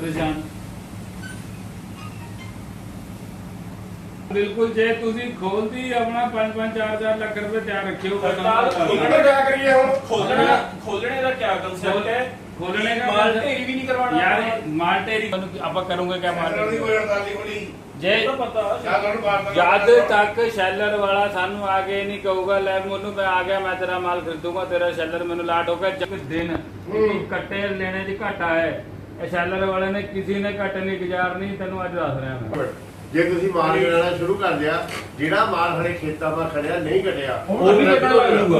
ਪਰੇਸ਼ਾਨ ਬਿਲਕੁਲ ਜੇ ਤੁਸੀਂ ਖੋਲਦੀ ਆਪਣਾ 5-5 4-4 ਲੱਖ ਰੁਪਏ ਤਿਆਰ ਰੱਖਿਓ ਸਰਕਾਰ ਖੋਲ੍ਹਣਾ ਕਿਆ ਕਰੀਏ ਹੁਣ? ਖੋਲਣਾ ਖੋਲਣੇ ਦਾ ਕੀ ਕੰਸੈਪਟ ਹੈ? ਖੋਲਣੇ ਦਾ ਮਾਲ ਢੇਰੀ ਵੀ ਨਹੀਂ ਕਰਵਾਉਣਾ ਯਾਰ ਮਾਲ ਢੇਰੀ ਆਪਾਂ ਕਰੂਗੇ ਕਿਆ ਮਾਲ ਢੇਰੀ? ਕੋਈ ਅੜਤਾਲੀ ਹੋਣੀ। ਜੇ ਜਦ ਤੱਕ ਸ਼ੈਲਰ ਵਾਲਾ ਸਾਨੂੰ ਆ ਕੇ ਨਹੀਂ ਕਹੂਗਾ ਲੈ ਮੈਨੂੰ ਮੈਂ ਆ ਗਿਆ ਮੈਂ ਤੇਰਾ ਮਾਲ ਖਰੀਦੂਗਾ ਤੇਰਾ ਸ਼ੈਲਰ ਮੈਨੂੰ ਲਾਟ ਹੋ ਗਿਆ ਜਦ ਦਿਨ। ਕੱਟੇ ਲੈਣੇ ਦੀ ਘਾਟਾ ਹੈ। ਐਸ਼ੈਲਰ ਵਾਲੇ ਨੇ ਕਿਸੇ ਨੇ ਘੱਟ ਨਹੀਂ ਗੁਜ਼ਾਰ ਨਹੀਂ ਤੈਨੂੰ ਅੱਜ ਦੱਸ ਰਿਹਾ ਮੈਂ। ਜੇ ਤੁਸੀਂ ਮਾਲ ਗਿਣਾਣਾ ਸ਼ੁਰੂ ਕਰ ਲਿਆ ਜਿਹੜਾ ਮਾਲ ਹਲੇ ਖੇਤਾਂ 'ਮਾ ਖੜਿਆ ਨਹੀਂ ਘਟਿਆ ਉਹ ਵੀ ਘਟਣ ਲੱਗ ਜਾਊਗਾ।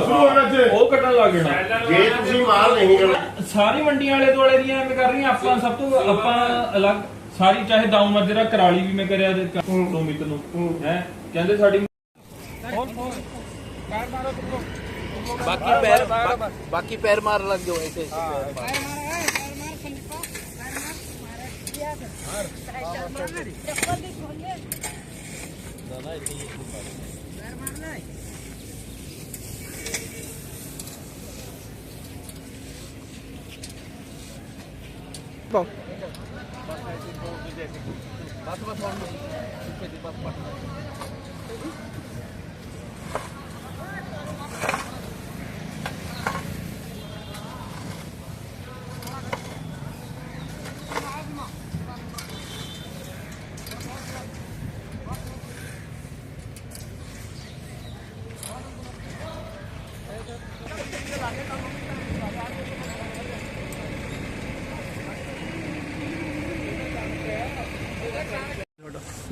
ਉਹ ਘਟਣ ਲੱਗ ਜਾਣਾ। ਜੇ ਤੁਸੀਂ ਮਾਲ ਨਹੀਂ ਗਿਣਾਣਾ ਸਾਰੀ ਮੰਡੀਆਂ ਵਾਲੇ ਦੁਆਲੇ ਦੀਆਂ ਐਵੇਂ ਕਰ ਰਹੀਆਂ ਆਪਾਂ ਸਭ ਤੋਂ ਆਪਾਂ ਅਲੱਗ ਸਾਰੀ ਚਾਹੇ ਦਾਉ ਮਜਰਾ ਕਰਾਲੀ ਵੀ ਮੈਂ ਕਰਿਆ ਦੇ ਤੋਂ ਮਿੱਤ ਨੂੰ। ਹੈ। ਕਹਿੰਦੇ ਸਾਡੀ ਬਾਕੀ ਪੈਰ ਬਾਕੀ ਪੈਰ ਮਾਰ ਲੱਗ ਜਾਓ ਐਸੇ ਪੈਰ Bom. Bata, bata, bata.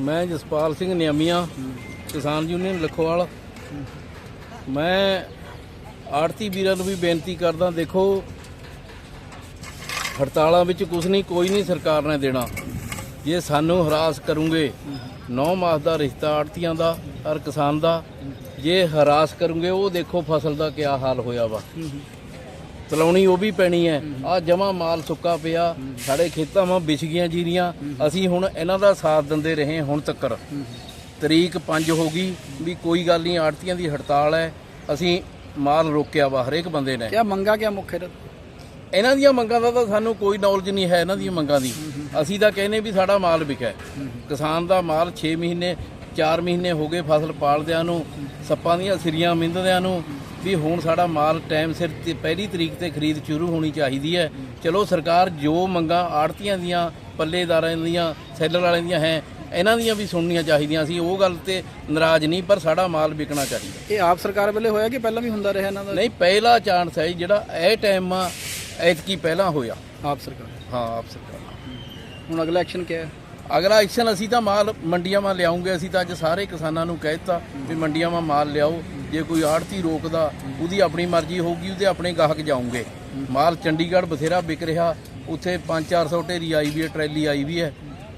ਮੈਂ ਜਸਪਾਲ ਸਿੰਘ ਨਿਯਮੀਆਂ ਕਿਸਾਨ ਯੂਨੀਅਨ ਲਖੋਵਾਲ। ਮੈਂ ਆੜਤੀ ਵੀਰਾਂ ਨੂੰ ਵੀ ਬੇਨਤੀ ਕਰਦਾ, ਦੇਖੋ, ਹੜਤਾਲਾਂ ਵਿੱਚ ਕੁਝ ਨਹੀਂ, ਕੋਈ ਨਹੀਂ ਸਰਕਾਰ ਨੇ ਦੇਣਾ। ਜੇ ਸਾਨੂੰ ਹਰਾਸ ਕਰੂਗੇ 9 ਮਾਸ ਦਾ ਰਿਸ਼ਤਾ ਆੜਤੀਆਂ ਦਾ ਔਰ ਕਿਸਾਨ ਦਾ। ਜੇ ਹਰਾਸ ਕਰੂਗੇ, ਉਹ ਦੇਖੋ ਫਸਲ ਦਾ ਕਿਆ ਹਾਲ ਹੋਇਆ ਵਾ। ਚਲਾਉਣੀ ਉਹ ਵੀ ਪੈਣੀ ਹੈ। ਆ ਜਮਾ ਮਾਲ ਸੁੱਕਾ ਪਿਆ ਸਾਡੇ ਖੇਤਾਂ 'ਮਾ ਵਿਛ ਗਈਆਂ ਜੀਰੀਆਂ ਅਸੀਂ ਹੁਣ ਇਹਨਾਂ ਦਾ ਸਾਥ ਦਿੰਦੇ ਰਹੇ ਹੁਣ ਤੱਕ ਤਰੀਕ 5 ਹੋ ਗਈ ਵੀ ਕੋਈ ਗੱਲ ਨਹੀਂ ਆੜਤੀਆਂ ਦੀ ਹੜਤਾਲ ਹੈ। ਅਸੀਂ ਮਾਲ ਰੋਕਿਆ ਵਾ ਹਰੇਕ ਬੰਦੇ ਨੇ। ਕਿਆ ਮੰਗਾ ਕਿਆ ਮੁੱਖ ਇਹਨਾਂ ਦੀਆਂ ਮੰਗਾਂ ਦਾ ਤਾਂ ਸਾਨੂੰ ਕੋਈ ਨੌਲੇਜ ਨਹੀਂ ਹੈ ਇਹਨਾਂ ਦੀਆਂ ਮੰਗਾਂ ਦੀ। ਅਸੀਂ ਤਾਂ ਕਹਿੰਦੇ ਵੀ ਸਾਡਾ ਮਾਲ ਵਿਕੈ ਕਿਸਾਨ ਦਾ ਮਾਲ 6 ਮਹੀਨੇ 4 ਮਹੀਨੇ ਹੋ ਗਏ ਫਸਲ ਪਾਲਦਿਆਂ ਨੂੰ ਸੱਪਾਂ ਦੀਆਂ ਸਿਰੀਆਂ ਮਿੰਦਦਿਆਂ ਨੂੰ। ਵੀ ਹੁਣ ਸਾਡਾ ਮਾਲ ਟਾਈਮ ਸਿਰ ਤੇ ਪਹਿਲੀ ਤਰੀਕ ਤੇ ਖਰੀਦ ਸ਼ੁਰੂ ਹੋਣੀ ਚਾਹੀਦੀ ਹੈ। ਚਲੋ ਸਰਕਾਰ ਜੋ ਮੰਗਾਂ ਆੜਤੀਆਂ ਦੀਆਂ ਪੱਲੇਦਾਰਾਂ ਦੀਆਂ ਸੈਲਰ ਵਾਲਿਆਂ ਦੀਆਂ ਹੈ ਇਹਨਾਂ ਦੀਆਂ ਵੀ ਸੁਣਨੀਆਂ ਚਾਹੀਦੀਆਂ ਸੀ। ਉਹ ਗੱਲ ਤੇ ਨਾਰਾਜ਼ ਨਹੀਂ ਪਰ ਸਾਡਾ ਮਾਲ ਵਿਕਣਾ ਚਾਹੀਦਾ। ਇਹ ਆਪ ਸਰਕਾਰ ਵੇਲੇ ਹੋਇਆ ਕਿ ਪਹਿਲਾਂ ਵੀ ਹੁੰਦਾ ਰਿਹਾ ਇਹਨਾਂ ਦਾ? ਨਹੀਂ ਪਹਿਲਾ ਚਾਂਸ ਹੈ ਜਿਹੜਾ ਇਹ ਟਾਈਮ ਐਤਕੀ ਪਹਿਲਾਂ ਹੋਇਆ। ਆਪ ਸਰਕਾਰ। ਹਾਂ ਆਪ ਸਰਕਾਰ। ਹੁਣ ਅਗਲਾ ਐਕਸ਼ਨ ਕੀ ਹੈ? ਅਗਲਾ ਐਕਸ਼ਨ ਅਸੀਂ ਤਾਂ ਮਾਲ ਮੰਡੀਆਂ 'ਮਾ ਲਿਆਉਂਗੇ। ਅਸੀਂ ਤਾਂ ਅੱਜ ਸਾਰੇ ਕਿਸਾਨਾਂ ਨੂੰ ਕਹਿ ਦਿੱਤਾ ਵੀ ਮੰਡੀਆਂ 'ਮਾ ਮਾਲ ਲਿਆਓ। ਜੇ ਕੋਈ ਆੜਤੀ ਰੋਕਦਾ ਉਹਦੀ ਆਪਣੀ ਮਰਜ਼ੀ ਹੋਊਗੀ ਉਹਦੇ ਆਪਣੇ ਗਾਹਕ ਜਾਉਂਗੇ ਮਾਲ ਚੰਡੀਗੜ੍ਹ ਬਥੇਰਾ ਵਿਕ ਰਿਹਾ ਉੱਥੇ 5-400 ਢੇਰੀ ਆਈ ਵੀ ਹੈ ਟਰੈਲੀ ਆਈ ਵੀ ਹੈ।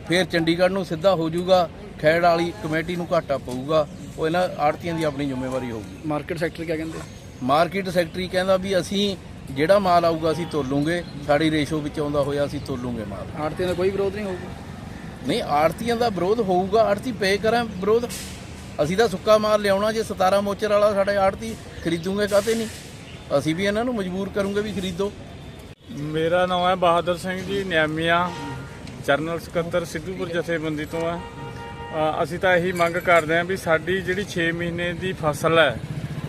ਫਿਰ ਚੰਡੀਗੜ੍ਹ ਨੂੰ ਸਿੱਧਾ ਹੋ ਜਾਊਗਾ ਖੈੜ ਵਾਲੀ ਕਮੇਟੀ ਨੂੰ ਘਾਟਾ ਪਊਗਾ ਉਹ ਇਹਨਾਂ ਆੜਤੀਆਂ ਦੀ ਆਪਣੀ ਜ਼ਿੰਮੇਵਾਰੀ ਹੋਊਗੀ। ਮਾਰਕੀਟ ਸੈਕਟਰ ਕੀ ਕਹਿੰਦੇ? ਮਾਰਕੀਟ ਸੈਕਟਰੀ ਕਹਿੰਦਾ ਵੀ ਅਸੀਂ ਜਿਹੜਾ ਮਾਲ ਆਊਗਾ ਅਸੀਂ ਤੋਲੂਗੇ ਸਾਡੀ ਰੇਸ਼ੋ ਵਿੱਚ ਆਉਂਦਾ ਹੋਇਆ ਅਸੀਂ ਤੋਲੂਗੇ ਮਾਲ। ਆੜਤੀਆਂ ਦਾ ਕੋਈ ਵਿਰੋਧ ਨਹੀਂ ਹੋਊਗਾ? ਨਹੀਂ ਆੜਤੀਆਂ ਦਾ ਵਿਰੋਧ ਹੋਊਗਾ ਆੜਤੀ ਪੇ ਕਰਾਂ ਵਿਰੋਧ। ਅਸੀਂ ਤਾਂ ਸੁੱਕਾ ਮਾਲ ਲਿਆਉਣਾ ਜੇ 17 ਮੋਚਰ ਵਾਲਾ ਸਾਡੇ ਆੜਤੀ ਖਰੀਦੂਗੇ ਕਾਤੇ ਨਹੀਂ? ਅਸੀਂ ਵੀ ਇਹਨਾਂ ਨੂੰ ਮਜਬੂਰ ਕਰੂੰਗੇ ਵੀ ਖਰੀਦੋ। ਮੇਰਾ ਨਾਮ ਹੈ ਬਹਾਦਰ ਸਿੰਘ ਜੀ ਨਿਆਮੀਆਂ ਜਰਨਲ ਸਕੱਤਰ ਸਿੱਧੂਪੁਰ ਜਥੇਬੰਦੀ ਤੋਂ ਆ ਅਸੀਂ ਤਾਂ ਇਹੀ ਮੰਗ ਕਰਦੇ ਹਾਂ ਵੀ ਸਾਡੀ ਜਿਹੜੀ 6 ਮਹੀਨੇ ਦੀ ਫਸਲ ਹੈ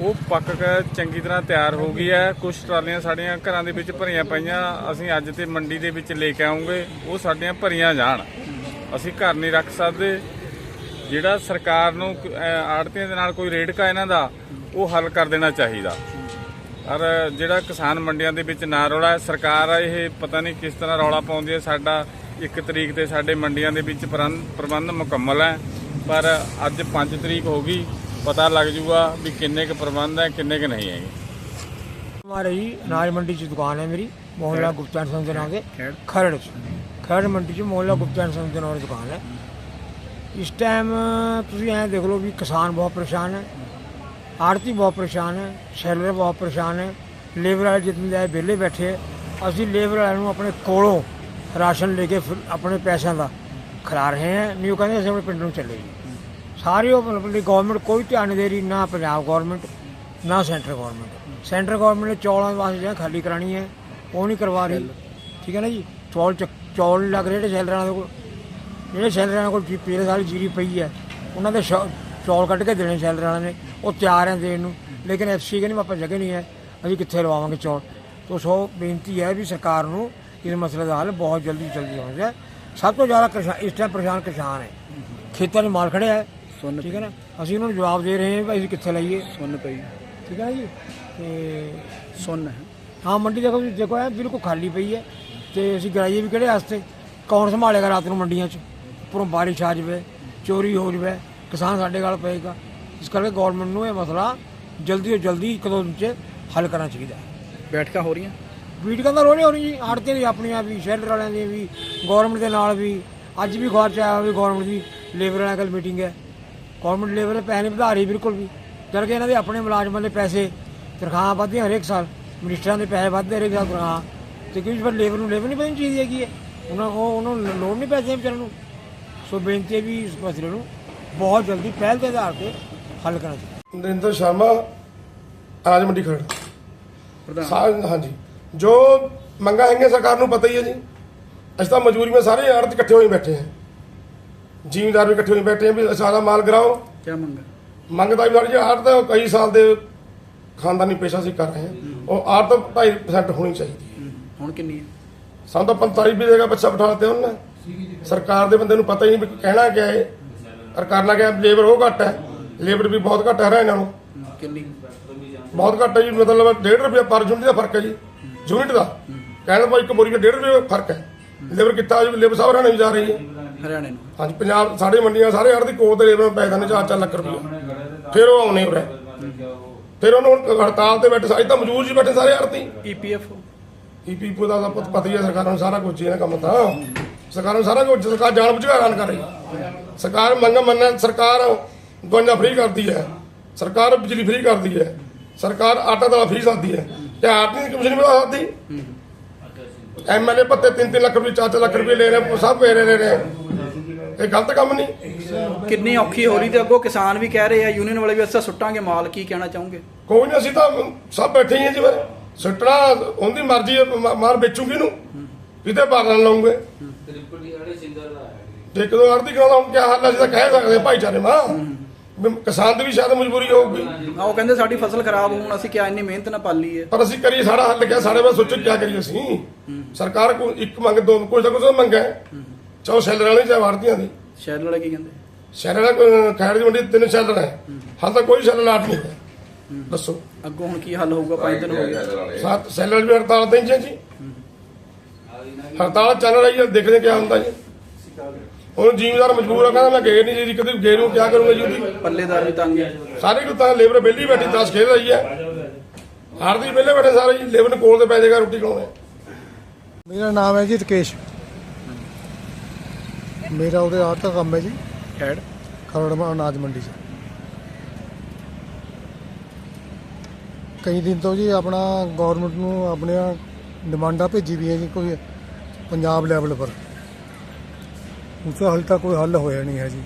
ਉਹ ਪੱਕ ਕੇ ਚੰਗੀ ਤਰ੍ਹਾਂ ਤਿਆਰ ਹੋ ਗਈ ਹੈ। ਕੁਝ ਟਰਾਲੀਆਂ ਸਾਡੀਆਂ ਘਰਾਂ ਦੇ ਵਿੱਚ ਭਰੀਆਂ ਪਈਆਂ ਅਸੀਂ ਅੱਜ ਤੇ ਮੰਡੀ ਦੇ ਵਿੱਚ ਲੈ ਕੇ ਆਉਂਗੇ ਉਹ ਸਾਡੀਆਂ ਭਰੀਆਂ ਜਾਣ। ਅਸੀਂ ਘਰ ਨਹੀਂ ਰੱਖ ਸਕਦੇ। ਜਿਹੜਾ ਸਰਕਾਰ ਨੂੰ ਆੜਤੀਆਂ ਦੇ ਨਾਲ ਕੋਈ ਰੇੜਕਾ ਇਹਨਾਂ ਦਾ ਉਹ ਹੱਲ ਕਰ ਦੇਣਾ ਚਾਹੀਦਾ ਔਰ ਜਿਹੜਾ ਕਿਸਾਨ ਮੰਡੀਆਂ ਦੇ ਵਿੱਚ ਨਾ ਰੌਲਾ ਹੈ ਸਰਕਾਰ ਆ ਇਹ ਪਤਾ ਨਹੀਂ ਕਿਸ ਤਰ੍ਹਾਂ ਰੌਲਾ ਪਾਉਂਦੀ ਹੈ ਸਾਡਾ ਇੱਕ ਤਰੀਕ ਤੇ ਸਾਡੇ ਮੰਡੀਆਂ ਦੇ ਵਿੱਚ ਪ੍ਰਬੰਧ ਪ੍ਰਬੰਧ ਮੁਕੰਮਲ ਹੈ ਪਰ ਅੱਜ 5 ਤਰੀਕ ਹੋ ਗਈ ਪਤਾ ਲੱਗ ਜੂਗਾ ਵੀ ਕਿੰਨੇ ਕੁ ਪ੍ਰਬੰਧ ਹੈ ਕਿੰਨੇ ਕੁ ਨਹੀਂ ਹੈਗੇ हमारे ही अनाज मंडी च दुकान है मेरी मोहल्ला गुप्तान सिंह के नाम से खरड़ च खरड़ मंडी च मोहल्ला गुप्तान सिंह के नाम से दुकान है ਇਸ ਟਾਈਮ ਤੁਸੀਂ ਐਂ ਦੇਖ ਲਓ ਵੀ ਕਿਸਾਨ ਬਹੁਤ ਪਰੇਸ਼ਾਨ ਹੈ ਆੜਤੀ ਬਹੁਤ ਪਰੇਸ਼ਾਨ ਹੈ ਸੈਲਰ ਬਹੁਤ ਪਰੇਸ਼ਾਨ ਹੈ ਲੇਬਰ ਵਾਲੇ ਜਿਤਨੇ ਦੇ ਵਿਹਲੇ ਬੈਠੇ ਅਸੀਂ ਲੇਬਰ ਵਾਲਿਆਂ ਨੂੰ ਆਪਣੇ ਕੋਲੋਂ ਰਾਸ਼ਨ ਲੈ ਕੇ ਆਪਣੇ ਪੈਸਿਆਂ ਦਾ ਖਿਲਾ ਰਹੇ ਹਾਂ ਨਹੀਂ ਉਹ ਕਹਿੰਦੇ ਅਸੀਂ ਆਪਣੇ ਪਿੰਡ ਨੂੰ ਚੱਲੇ ਜੀ। ਸਾਰੇ ਉਹ ਮਤਲਬ ਗਵਰਨਮੈਂਟ ਕੋਈ ਧਿਆਨ ਨਹੀਂ ਦੇ ਰਹੀ ਨਾ ਪੰਜਾਬ ਗਵਰਨਮੈਂਟ ਨਾ ਸੈਂਟਰ ਗਵਰਨਮੈਂਟ ਸੈਂਟਰ ਗਵਰਨਮੈਂਟ ਨੇ ਚੌਲਾਂ ਵਾਸਤੇ ਜਗ੍ਹਾ ਖਾਲੀ ਕਰਾਣੀ ਹੈ ਉਹ ਨਹੀਂ ਕਰਵਾ ਰਹੀ। ਠੀਕ ਹੈ ਨਾ ਜੀ? ਚੌਲ ਚੌਲ ਲੱਗ ਰਹੇ ਜਿਹੜੇ ਸ਼ੈਲਰਾਂ ਦੇ ਕੋਲ। ਜਿਹੜੇ ਸ਼ੈਲਰਾਂ ਕੋਲ ਜੀ- ਪਿਛਲੇ ਸਾਲ ਜੀਰੀ ਪਈ ਹੈ ਉਹਨਾਂ ਦੇ ਸ਼ੌ- ਚੌਲ ਕੱਢ ਕੇ ਦੇਣੇ ਸ਼ੈਲਰ ਵਾਲਿਆਂ ਨੇ। ਉਹ ਤਿਆਰ ਹੈ ਦੇਣ ਨੂੰ। ਲੇਕਿਨ ਐਫਸੀ ਕਹਿੰਦੇ ਆਪਾਂ ਜਗ੍ਹਾ ਨਹੀਂ ਹੈ। ਅਸੀਂ ਕਿੱਥੇ ਲਵਾਵਾਂਗੇ ਚੌਲ? ਤੋਂ ਸੋ ਬੇਨਤੀ ਹੈ ਵੀ ਸਰਕਾਰ ਨੂੰ ਇਸ ਮਸਲੇ ਦਾ ਹੱਲ ਬਹੁਤ ਜਲਦੀ ਜਲਦੀ ਹੋਣਾ ਚਾਹੀਦਾ। ਸਭ ਤੋਂ ਜ਼ਿਆਦਾ ਕਿਸਾਨ ਇਸ ਟਾਈਮ ਪਰੇਸ਼ਾਨ ਕਿਸਾਨ ਹੈ। ਖੇਤਾਂ 'ਚ ਮਾਲ ਖੜਿਆ ਹੈ ਠੀਕ ਹੈ ਨਾ? ਅਸੀਂ ਉਹਨਾਂ ਨੂੰ ਜਵਾਬ ਦੇ ਰਹੇ ਹਾਂ ਵੀ ਅਸੀਂ ਕਿੱਥੇ ਲਈਏ। ਸੁਣ ਪਈ। ਠੀਕ ਹੈ ਨਾ ਜੀ? ਤੇ ਸੁਣ ਹਾਂ। ਮੰਡੀ ਦੇਖੋ ਤੁਸੀਂ ਦੇਖੋ ਇਹ ਬਿਲਕੁਲ ਖਾਲੀ ਪਈ ਹੈ। ਤੇ ਅਸੀਂ ਗਰਾਈਏ ਵੀ ਕਿਹੜੇ ਵਾਸਤੇ? ਕੌਣ ਸੰਭਾਲੇਗਾ ਰਾਤ ਨੂੰ ਮੰਡੀਆਂ 'ਚ? ਉੱਪਰੋਂ ਬਾਰਿਸ਼ ਆ ਜਾਵੇ ਚੋਰੀ ਹੋ ਜਾਵੇ ਕਿਸਾਨ ਸਾਡੇ ਨਾਲ ਪਏਗਾ। ਇਸ ਕਰਕੇ ਗਵਰਨਮੈਂਟ ਨੂੰ ਇਹ ਮਸਲਾ ਜਲਦੀ ਤੋਂ ਜਲਦੀ ਇੱਕ ਦੋ ਦਿਨ 'ਚ ਹੱਲ ਕਰਨਾ ਚਾਹੀਦਾ ਬੈਠਕਾਂ ਹੋ ਰਹੀਆਂ? ਮੀਟਿੰਗਾਂ ਤਾਂ ਰੋਜ਼ ਹੋ ਰਹੀ ਜੀ ਆੜਤੇ ਦੀ ਆਪਣੀਆਂ ਵੀ ਸ਼ੈਲਰ ਵਾਲਿਆਂ ਦੀ ਵੀ ਗਵਰਨਮੈਂਟ ਦੇ ਨਾਲ ਵੀ ਅੱਜ ਵੀ ਅਖਬਾਰ ਚ ਆਇਆ ਵੀ ਗਵਰਨਮੈਂਟ ਦੀ ਲੇਬਰ ਵਾਲਿਆਂ ਨਾਲ ਮੀਟਿੰਗ ਹੈ। ਗਵਰਨਮੈਂਟ ਲੇਬਰ ਦੇ ਪੈਸੇ ਨਹੀਂ ਵਧਾ ਰਹੀ ਬਿਲਕੁਲ ਵੀ ਜਦ ਕਿ ਇਹਨਾਂ ਦੇ ਆਪਣੇ ਮੁਲਾਜ਼ਮਾਂ ਦੇ ਪੈਸੇ ਤਨਖਾਹਾਂ ਵੱਧਦੀਆਂ ਹਰੇਕ ਸਾਲ ਮਿਨਿਸਟਰਾਂ ਦੇ ਪੈਸੇ ਵੱਧਦੇ ਹਰੇਕ ਸਾਲ ਤਨਖਾਹ। ਤੇ ਕਿਉਂਕਿ ਫਿਰ ਲੇਬਰ ਨੂੰ ਲੇਬਰ ਨਹੀਂ ਪੈਣੀ ਚਾਹੀਦੀ ਹੈਗੀ ਹੈ। ਉਹਨਾਂ ਉਹ ਉਹਨਾਂ ਨੂੰ ਲੋੜ ਨਹੀਂ ਪੈਸੇ ਵਿਚਾਰਨ ਨੂੰ। ਸੋ ਬੇਨਤੀ ਹੈ ਵੀ ਇਸ ਮਸਲੇ ਨੂੰ ਬਹੁਤ ਜਲਦੀ ਪਹਿਲ ਦੇ ਆਧਾਰ ਤੇ ਹੱਲ ਕਰਨਾ ਚਾਹੀਦਾ। ਨਰਿੰਦਰ ਸ਼ਰਮਾ ਰਾਜ ਮੰਡੀ ਖਰੜ। ਪ੍ਰਧਾਨ। ਹਾਂਜੀ। ਜੋ ਮੰਗਾ ਹੈਗੀਆਂ ਸਰਕਾਰ ਨੂੰ ਪਤਾ ਹੀ ਹੈ ਜੀ। ਅਸੀਂ ਤਾਂ ਮਜਬੂਰੀ ਵਿੱਚ ਸਾਰੇ ਆੜਤ ਇਕੱਠੇ ਹੋਏ ਬੈਠੇ ਹਾਂ। ਜ਼ਿਮੀਂਦਾਰ ਵੀ ਇਕੱਠੇ ਹੋਏ ਬੈਠੇ ਹਾਂ ਵੀ ਸਾਰਾ ਮਾਲ ਗਰਾਓ। ਕੀ ਮੰਗਾ ਮੰਗਦਾ ਵੀ ਸਾਡੀ ਆੜਤ ਕਈ ਸਾਲ ਦੇ ਖਾਨਦਾਨੀ ਪੇਸ਼ਾ ਅਸੀਂ ਕਰ ਰਹੇ ਹਾਂ। ਉਹ ਆੜਤ 2.5% ਹੋਣੀ ਚਾਹੀਦੀ ਹੈ। ਹੁਣ ਕਿੰਨੀ ਹੈ? ਸਾਨੂੰ ਤਾਂ 45 ਵੀ ਦੇਗਾ ਬੱਚਾ ਬਿਠਾ ਦਿੱਤੇ ਉਹਨਾਂ। ਸਰਕਾਰ ਦੇ ਬੰਦੇ ਨੂੰ ਪਤਾ ਹੀ ਨਹੀਂ ਵੀ ਕਹਿਣਾ ਕਿਆ ਹੈ। ਔਰ ਕਰਨਾ ਕਿਆ ਲੇਬਰ ਉਹ ਘੱਟ ਹੈ। ਲੇਬਰ ਵੀ ਬਹੁਤ ਘੱਟ ਹੈ ਹਰਿਆਣਾ ਨੂੰ। ਕਿੰਨੀ? ਬਹੁਤ ਘੱਟ ਹੈ ਜੀ ਮਤਲਬ 1.5 ਰੁਪਏ ਪਰ ਯੂਨਿਟ ਦਾ ਫ਼ਰਕ ਹੈ ਜੀ। ਯੂਨਿਟ ਦਾ। ਕਹਿਣ ਦਾ ਇੱਕ ਬੋਰੀ ਦਾ 1.5 ਰੁਪਏ ਫ਼ਰਕ ਹੈ। ਲੇਬਰ ਕਿੱਤਾ ਜੀ? ਲੇਬਰ ਸਾਹਿਬ ਹਰਿਆਣੇ ਜਾ ਰਹੀ ਹੈ। ਹਰਿਆਣੇ ਨੂੰ। ਹਾਂਜੀ ਪੰਜਾਬ ਸਾਡੇ ਮੰਡੀਆਂ ਸਾਰੇ ਹੜ ਦੀ ਕੋਲ ਤੇ ਲੇਬਰ ਪੈਦਾ ਨੇ 4-4 ਲੱਖ ਰੁਪਏ ਫਿਰ ਉਹ ਆਉਣੇ ਉਰੇ। ਫਿਰ ਉਹਨੂੰ ਹੜਤਾਲ ਤੇ ਬੈਠੇ ਸਾਰੇ ਤਾਂ ਮੌਜੂਦ ਜੀ ਬੈਠੇ ਸਾਰੇ ਹੜਤੀ ਈਪੀਐਫ ਈਪੀਪੀ ਦਾ ਪੁੱਤ ਹੀ ਹੈ ਸਰਕਾਰਾਂ ਨੂੰ ਸਾਰਾ ਕੁਝ ਹੈ ਕੰਮ ਤਾਂ। ਸਰਕਾਰਾਂ ਨੂੰ ਸਾਰਾ ਕੁਝ ਸਰਕਾਰ ਜਾਣ ਬੁੱਝ ਕੇ ਹੈਰਾਨ ਕਰ ਰਹੀ ਹੈ। ਸਰਕਾਰ ਮੰਗ ਮੰਨ ਸਰਕਾਰ ਗੋਂਜਾ ਫ੍ਰੀ ਕਰਦੀ ਹੈ। ਸਰਕਾਰ ਬਿਜਲੀ ਫ੍ਰੀ ਕਰਦੀ ਹੈ। ਸਰਕਾਰ ਆਟਾ ਦਾਲ ਫ੍ਰੀ ਸਕਦੀ ਹੈ। ਤੇ ਆਰਟੀ ਦੀ ਕਮਿਸ਼ਨ ਵੀ ਸਕਦੀ ਐਮਐਲਏ ਪੱਤੇ 3-3 ਲੱਖ ਰੁਪਏ 4-4 ਲੱਖ ਰੁਪਏ ਲੈ ਰਹੇ ਸਭ ਪੇ ਰਹੇ ਨੇ। ਇਹ ਗਲਤ ਕੰਮ ਨਹੀਂ? ਕਿੰਨੀ ਔਖੀ ਹੋ ਰਹੀ ਤੇ ਅੱਗੋਂ ਕਿਸਾਨ ਵੀ ਕਹਿ ਰਹੇ ਆ ਯੂਨੀਅਨ ਵਾਲੇ ਵੀ ਅਸਾਂ ਸੁੱਟਾਂਗੇ ਮਾਲ ਕੀ ਕਹਿਣਾ ਚਾਹੋਗੇ? ਕੋਈ ਨਹੀਂ ਅਸੀਂ ਤਾਂ ਸਭ ਬੈਠੇ ਹੀ ਹਾਂ ਜੀ ਫਿਰ। ਸੁੱਟਣਾ ਉਹਦੀ ਮਰਜ਼ੀ ਮਾਰ ਵੇਚੂਗੀ ਨੂੰ ਕਿਤੇ ਬਾਗਣ ਲਾਉਂਗੇ। ਜੇ ਕਦੋਂ ਅਰਦੀ ਕਰਾਉਂਦਾ ਹੁਣ ਕਿਆ ਹਾਲ ਹੈ ਅਸੀਂ ਤਾਂ ਕਹਿ ਸਕਦੇ ਹਾਂ ਭਾਈਚਾਰੇ ਮਾਂ। ਵੀ ਕਿਸਾਨ ਦੀ ਵੀ ਸ਼ਾਇਦ ਮਜਬੂਰੀ ਹੋਊਗੀ। ਆ ਉਹ ਕਹਿੰਦੇ ਸਾਡੀ ਫਸਲ ਖਰਾਬ ਹੋਣ ਅਸੀਂ ਕਿਆ ਇੰਨੀ ਮਿਹਨਤ ਨਾਲ ਪਾਲੀ ਹੈ? ਪਰ ਅਸੀਂ ਕਰੀਏ ਸਾਡਾ ਹੱਲ ਕਿਆ? ਸਾਡੇ ਬਾਰੇ ਸੋਚੋ ਕਿਆ ਕਰੀਏ ਅਸੀਂ। ਸਰਕਾਰ ਕੋਲ ਇੱਕ ਮੰਗ ਦੋ ਕੁਝ ਤਾਂ ਕੁਝ ਮੰਗਾ ਚਾਹੋ ਸੈਲਰ ਵਾਲੀ ਚਾਹੇ ਆੜਤੀਆਂ ਦੀ। ਸ਼ਹਿਰ ਵਾਲੇ ਕੀ ਕਹਿੰਦੇ? ਸ਼ਹਿਰ ਵਾਲਾ ਖੈਰ ਦੀ ਮੰਡੀ ਤਿੰਨ ਸੈਲਰ ਹੈ। ਹਾਲ ਤੱਕ ਕੋਈ ਸੈਲਰ ਲਾਟ ਨਹੀਂ ਹੈ। ਦੱਸੋ। ਅੱਗੋਂ ਹੁਣ ਕੀ ਹੱਲ ਹੋਊਗਾ? ਪੰਜ ਦਿਨ ਹੋ ਗਏ ਸੱਤ ਸੈਲਰ ਵੀ ਹੜਤਾਲ ਤੇ ਹੀ ਹੈ ਜੀ। ਹੜਤਾਲ ਚੱਲ ਰਹੀ ਹੈ ਦੇਖਦੇ ਕਿਆ ਹੁੰਦਾ ਜੀ। ਹੁਣ ਜ਼ਿਮੀਦਾਰ ਮਜਬੂਰ ਆ ਕਹਿੰਦਾ ਮੈਂ ਗੇ ਨਹੀਂ ਜੀ ਕਦੇ ਗੇ ਨੂੰ ਕਿਆ ਕਰੂੰਗਾ ਜੀ ਉਹਦੀ? ਪੱਲੇਦਾਰ ਵੀ ਤੰਗ ਹੈ। ਸਾਰੇ ਨੂੰ ਤਾਂ ਲੇਬਰ ਬੇਲੀ ਬੈਠੀ 10 ਖੇਡ ਰਹੀ ਹੈ। ਹਰ ਦੀ ਵਿਹਲੇ ਬੈਠੇ ਸਾਰੇ ਜੀ ਲੇਬਰ ਨੂੰ ਕੋਲ ਤੇ ਪੈ ਜਾਏਗਾ ਰੋਟੀ ਖਾਣੇ ਮੇਰਾ ਨਾਮ ਹੈ ਜੀ ਰਕੇਸ਼। ਮੇਰਾ ਉਹਦੇ ਆਰਟ ਦਾ ਕੰਮ ਹੈ ਜੀ। ਖੈੜ ਖਰੜਮਾ ਅਨਾਜ ਮੰਡੀ 'ਚ। ਕਈ ਦਿਨ ਤੋਂ ਜੀ ਆਪਣਾ ਗਵਰਨਮੈਂਟ ਨੂੰ ਆਪਣੀਆਂ ਡਿਮਾਂਡਾਂ ਭੇਜੀ ਵੀ ਹੈ ਜੀ ਕੋਈ ਪੰਜਾਬ ਲੈਵਲ ਪਰ। ਉਸੇ ਹਾਲੇ ਤੱਕ ਕੋਈ ਹੱਲ ਹੋਇਆ ਨਹੀਂ ਹੈ ਜੀ।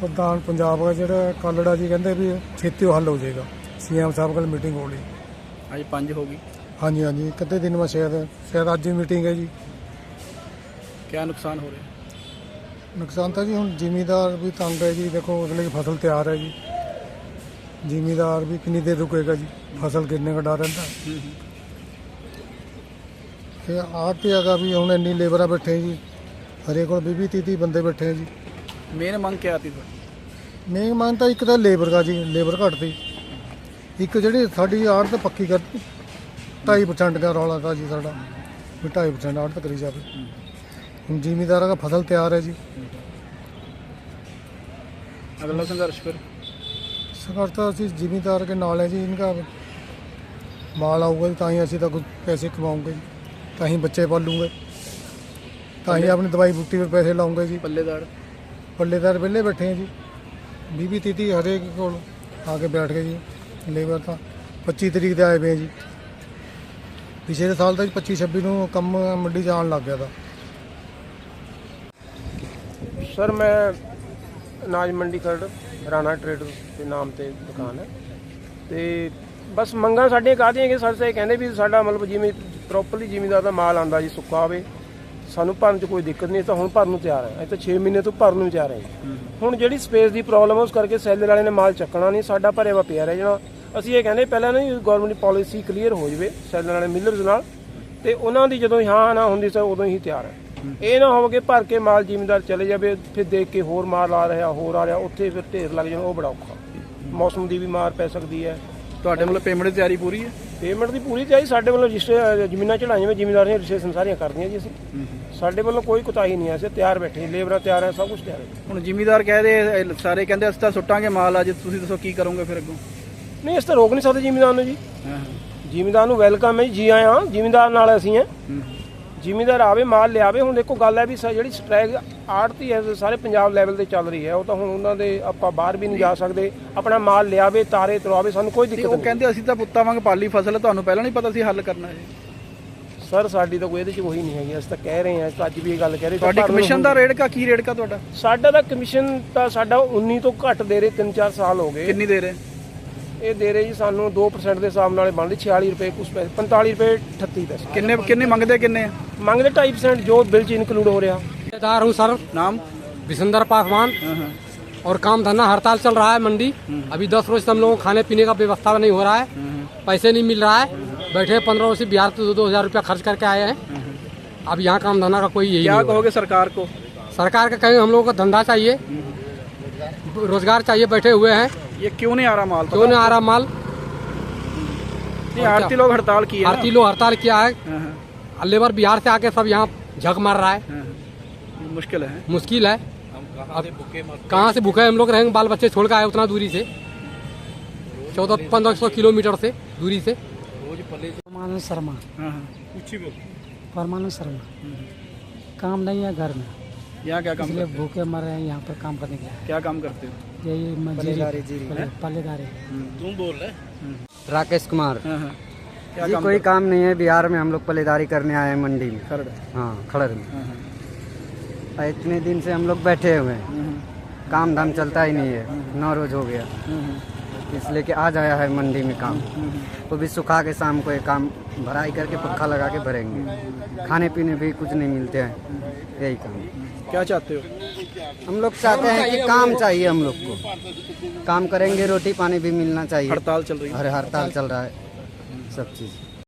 ਪ੍ਰਧਾਨ ਪੰਜਾਬ ਦਾ ਜਿਹੜਾ ਕਾਲੜਾ ਜੀ ਕਹਿੰਦੇ ਵੀ ਛੇਤੀ ਉਹ ਹੱਲ ਹੋ ਜਾਏਗਾ। ਸੀਐਮ ਸਾਹਿਬ ਕੋਲ ਮੀਟਿੰਗ ਹੋ ਲਈ ਅੱਜ ਪੰਜ ਹੋ ਗਈ। ਹਾਂਜੀ ਹਾਂਜੀ। ਅੱਧੇ ਦਿਨ ਮੈਂ ਸ਼ਾਇਦ। ਸ਼ਾਇਦ ਅੱਜ ਹੀ ਮੀਟਿੰਗ ਹੈ ਜੀ। ਕਿਆ ਨੁਕਸਾਨ ਹੋ ਰਿਹਾ? ਨੁਕਸਾਨ ਤਾਂ ਜੀ ਹੁਣ ਜ਼ਿਮੀਦਾਰ ਵੀ ਤੰਗ ਹੈ ਜੀ। ਦੇਖੋ ਅਗਲੇ ਦੀ ਫਸਲ ਤਿਆਰ ਹੈ ਜੀ। ਜ਼ਿਮੀਦਾਰ ਵੀ ਕਿੰਨੀ ਦੇਰ ਰੁਕੇਗਾ ਜੀ? ਫਸਲ ਦਾ ਡਰ ਰਹਿੰਦਾ? ਤੇ ਆ 'ਤੇ ਹੈਗਾ ਵੀ ਹੁਣ ਇੰਨੀ ਲੇਬਰਾਂ ਬੈਠੇ ਜੀ ਹਰੇ ਕੋਲ 20 30 ਬੰਦੇ ਬੈਠੇ ਆ ਜੀ। ਮੇਨ ਮੰਗ ਕੀ ਆਤੀ ਤੁਹਾਡੀ? ਮੇਨ ਮੰਗ ਤਾਂ ਇੱਕ ਤਾਂ ਲੇਬਰ ਦਾ ਜੀ ਲੇਬਰ ਘਟਦੀ। ਇੱਕ ਜਿਹੜੀ ਸਾਡੀ ਆੜ ਤੇ ਪੱਕੀ ਕਰਤੀ 2.5% ਦਾ ਰੌਲਾ ਦਾ ਜੀ ਸਾਡਾ ਵੀ 2.5% ਆੜ ਤੇ ਕਰੀ ਜਾਵੇ। ਹੁਣ ਜ਼ਿਮੀਦਾਰਾਂ ਦਾ ਫਸਲ ਤਿਆਰ ਹੈ ਜੀ। ਅਗਲਾ ਸੰਘਰਸ਼ ਫਿਰ? ਸੰਘਰਸ਼ ਤਾਂ ਅਸੀਂ ਜ਼ਿਮੀਦਾਰ ਕੇ ਨਾਲ ਹੈ ਜੀ ਇਨਕਾ ਮਾਲ ਆਊਗਾ ਜੀ, ਤਾਂ ਹੀ ਅਸੀਂ ਤਾਂ ਕੁਝ ਪੈਸੇ ਕਮਾਉਂਗੇ ਤਾਂ ਹੀ ਬੱਚੇ ਪਾਲੂਗੇ ਤਾਂ ਹੀ ਆਪਣੀ ਦਵਾਈ ਬੂਟੀ 'ਤੇ ਪੈਸੇ ਲਾਉਂਗੇ ਜੀ। ਪੱਲੇਦਾਰ। ਪੱਲੇਦਾਰ ਵਿਹਲੇ ਬੈਠੇ ਆ ਜੀ। 20 30 30 ਹਰੇਕ ਕੋਲ ਆ ਕੇ ਬੈਠ ਗਏ ਜੀ। ਲੇਬਰ ਤਾਂ 25 ਤਰੀਕ ਦੇ ਆਏ ਆ ਜੀ। ਪਿਛਲੇ ਸਾਲ ਤਾਂ ਜੀ 25 26 ਨੂੰ ਕੰਮ ਮੰਡੀ ਆਉਣ ਲੱਗ ਗਿਆ ਤਾਂ। ਸਰ ਮੈਂ ਅਨਾਜ ਮੰਡੀ ਖਰੜ ਰਾਣਾ ਟਰੇਡਰ ਦੇ ਨਾਮ ਤੇ ਦੁਕਾਨ ਹੈ। ਤੇ ਬਸ ਮੰਗਾਂ ਸਾਡੀਆਂ ਕਾਹਦੀਆਂ ਕਿ ਸਰ ਸੇ ਕਹਿੰਦੇ ਵੀ ਸਾਡਾ ਮਤਲਬ ਜਿਵੇਂ ਪ੍ਰੋਪਰਲੀ ਜ਼ਿਮੀਦਾਰ ਦਾ ਮਾਲ ਆਂਦਾ ਜੀ ਸੁੱਕਾ ਹੋਵੇ ਸਾਨੂੰ ਭਰਨ 'ਚ ਕੋਈ ਦਿੱਕਤ ਨਹੀਂ ਤਾਂ ਹੁਣ ਭਰਨ ਨੂੰ ਤਿਆਰ ਹੈ। ਅਸੀਂ ਤਾਂ 6 ਮਹੀਨੇ ਤੋਂ ਭਰਨ ਨੂੰ ਤਿਆਰ ਹਾਂ ਹੁਣ ਜਿਹੜੀ ਸਪੇਸ ਦੀ ਪ੍ਰੋਬਲਮ ਹੈ ਉਸ ਕਰਕੇ ਸੈਲਰ ਵਾਲੇ ਨੇ ਮਾਲ ਚੱਕਣਾ ਨਹੀਂ ਸਾਡਾ ਭਰਿਆ ਵਾ ਪਿਆ ਰਹਿ ਜਾਣਾ। ਅਸੀਂ ਇਹ ਕਹਿੰਦੇ ਪਹਿਲਾਂ ਨਾ ਗਵਰਨਮੈਂਟ ਦੀ ਪਾਲਿਸੀ ਕਲੀਅਰ ਹੋ ਜਾਵੇ ਸੈਲਰ ਵਾਲੇ ਮਿਲਰਸ ਨਾਲ ਤੇ ਉਹਨਾਂ ਦੀ ਜਦੋਂ ਹਾਂ ਨਾ ਹੁੰਦੀ ਤਾਂ ਉਦੋਂ ਹੀ ਤਿਆਰ ਹੈ। ਇਹ ਨਾ ਹੋਵੇ ਭਰ ਕੇ ਮਾਲ ਜ਼ਿਮੀਂਦਾਰ ਚਲੇ ਜਾਵੇ ਫਿਰ ਦੇਖ ਕੇ ਹੋਰ ਮਾਲ ਆ ਰਿਹਾ ਹੋਰ ਆ ਰਿਹਾ ਉੱਥੇ ਫਿਰ ਢੇਰ ਲੱਗ ਜਾਣਾ ਉਹ ਬੜਾ ਔਖਾ। ਮੌਸਮ ਦੀ ਵੀ ਮਾਰ ਪੈ ਸਕਦੀ ਹੈ। ਤੁਹਾਡੇ ਵੱਲੋਂ ਪੇਮੈਂਟ ਦੀ ਤਿਆਰੀ ਪੂਰੀ ਹੈ? ਪੇਮੈਂਟ ਦੀ ਪੂਰੀ ਤਿਆਰੀ ਸਾਡੇ ਵੱਲੋਂ ਰਜਿਸਟਰ ਜ਼ਮੀਨਾਂ ਚੜਾਈਆਂ ਵੇ ਜ਼ਿਮੀਂਦਾਰ ਦੀਆਂ ਰਜਿਸਟ੍ਰੇਸ਼ਨ ਸਾਰੀਆਂ ਕਰਦੀਆਂ ਜੀ ਅਸੀਂ। ਸਾਡੇ ਵੱਲੋਂ ਕੋਈ ਕੁਤਾਹੀ ਨਹੀਂ ਹੈ ਅਸੀਂ ਤਿਆਰ ਬੈਠੇ ਲੇਬਰਾਂ ਤਿਆਰ ਹੈ ਸਭ ਕੁਝ ਤਿਆਰ ਹੈ। ਹੁਣ ਜ਼ਿਮੀਦਾਰ ਕਹਿ ਰਹੇ ਇਹ ਸਾਰੇ ਕਹਿੰਦੇ ਅਸੀਂ ਤਾਂ ਸੁੱਟਾਂਗੇ ਮਾਲ ਅੱਜ ਤੁਸੀਂ ਦੱਸੋ ਕੀ ਕਰੋਗੇ ਫਿਰ ਅੱਗੋਂ? ਨਹੀਂ ਇਸ ਤਾਂ ਰੋਕ ਨਹੀਂ ਸਕਦੇ ਜ਼ਿਮੀਂਦਾਰ ਨੂੰ ਜੀ। ਜ਼ਿਮੀਂਦਾਰ ਨੂੰ ਵੈਲਕਮ ਹੈ ਜੀ ਜੀ ਜ਼ਿਮੀਂਦਾਰ ਨਾਲ ਅਸੀਂ ਹੈ। ਜ਼ਿਮੀਂਦਾਰ ਆਵੇ ਮਾਲ ਲਿਆਵੇ ਹੁਣ ਦੇਖੋ ਗੱਲ ਹੈ ਵੀ ਸ- ਜਿਹੜੀ ਸਟ੍ਰੈਕ ਆੜਤੀ ਹੈ ਸਾਰੇ ਪੰਜਾਬ ਲੈਵਲ ਤੇ ਚੱਲ ਰਹੀ ਹੈ। ਉਹ ਤਾਂ ਹੁਣ ਉਹਨਾਂ ਦੇ ਆਪਾਂ ਬਾਹਰ ਵੀ ਨਹੀਂ ਜਾ ਸਕਦੇ। ਆਪਣਾ ਮਾਲ ਲਿਆਵੇ ਤਾਰੇ ਤਰਵਾਵੇ ਸਾਨੂੰ ਕੋਈ ਤੇ ਦਿੱਕਤ ਉਹ ਨਹੀਂ। ਕਹਿੰਦੇ ਅਸੀਂ ਤਾਂ ਪੁੱਤਾਂ ਵਾਂਗ ਪਾਲੀ ਫਸਲ ਹੈ ਤੁਹਾਨੂੰ ਪਹਿਲਾਂ ਨਹੀਂ ਪਤਾ ਸੀ ਹੱਲ ਕਰਨਾ ਹੈ ਸਰ ਸਾਡੀ ਤਾਂ ਕੋਈ ਇਹਦੇ ਚ ਉਹੀ ਨਹੀਂ ਹੈਗੀ ਅਸੀਂ ਤਾਂ ਕਹਿ ਰਹੇ ਹਾਂ ਅੱਜ ਵੀ ਇਹ ਗੱਲ ਕਹਿ ਰਹੇ ਤੁਹਾਡੀ ਕਮਿਸ਼ਨ ਦਾ ਰੇਟ ਕਾ ਕੀ ਰੇਟ ਕਾ ਤੁਹਾਡਾ? ਸਾਡਾ ਤਾਂ ਕਮਿਸ਼ਨ ਤਾਂ ਸਾਡਾ 19 ਤੋਂ ਘੱਟ ਦੇ ਰਹੇ 3-4 ਸਾਲ ਹੋ ਗਏ। ਕਿੰਨੀ ਦੇ ਰਹੇ? ਇਹ ਦੇ ਰਹੇ ਜੀ ਸਾਨੂੰ 2% ਦੇ ਹਿਸਾਬ ਨਾਲ ਬਣਦੇ 46 ਰੁਪਏ ਕੁਛ ਪੈਸੇ 45 ਰੁਪਏ 38 ਪੈਸੇ ਕਿੰਨੇ ਕਿੰਨੇ ਮੰਗਦੇ ਕਿੰਨੇ ਆ ਮੰਗਦੇ 2.5% ਜੋ ਬਿੱਲ ਚ ਇਨਕਲੂਡ ਹੋ ਰਿਹਾ ठेकेदार हूँ सर ਨਾਮ विशंदर पासवान और काम धंधा हड़ताल चल रहा है मंडी अभी दस रोज से हम लोगों को खाने पीने का व्यवस्था नहीं हो रहा है पैसे नहीं मिल रहा है बैठे पंद्रह रोज से बिहार से दो दो हजार रुपया खर्च करके आए हैं अब यहाँ काम धंधा का कोई यही क्या नहीं हो रहा कहोगे सरकार को है। सरकार का कहें हम लोगों को धंधा चाहिए रोजगार चाहिए बैठे हुए हैं ये क्यों नहीं आ रहा माल? क्यों नहीं आ रहा माल? नहीं आरती लोग हड़ताल की आरती लोग हड़ताल किया है। हाँ, हाँ, लेबर बिहार से आके सब यहाँ झक मार रहा है। हाँ, मुश्किल है। मुश्किल है। अब कहाँ से भूखे हम लोग रहेंगे बाल बच्चे छोड़ के आए उतना दूरी से। चौदह पंद्रह सौ किलोमीटर से दूरी से। परमानंद शर्मा। परमानंद शर्मा। काम नहीं है घर में। यहाँ क्या काम भूखे मर रहे हैं यहाँ पर काम करने के लिए। क्या काम करते हो? यही मजदूरी पल्ले- पल्लेदारी। राकेश कुमार। हाँ, हाँ। जी काम कोई काम नहीं है बिहार में हम लोग पलेदारी करने आए हैं मंडी में। हो? हाँ खड़र में। हाँ, इतने दिन से हम लोग बैठे हुए हैं। हाँ, काम धाम चलता ही नहीं है। नौ रोज हो गया। इसलिए कि आज आया है मंडी में काम। तो भी सुखा के शाम को ये काम भराई करके पक्का लगा के भरेंगे। खाने पीने भी कुछ नहीं मिलते हैं। यही काम। क्या चाहते हो? हम लोग चाहते हैं कि काम चाहिए हम लोग को काम करेंगे रोटी पानी भी मिलना चाहिए हड़ताल चल रही है अरे हड़ताल चल रहा है सब चीज़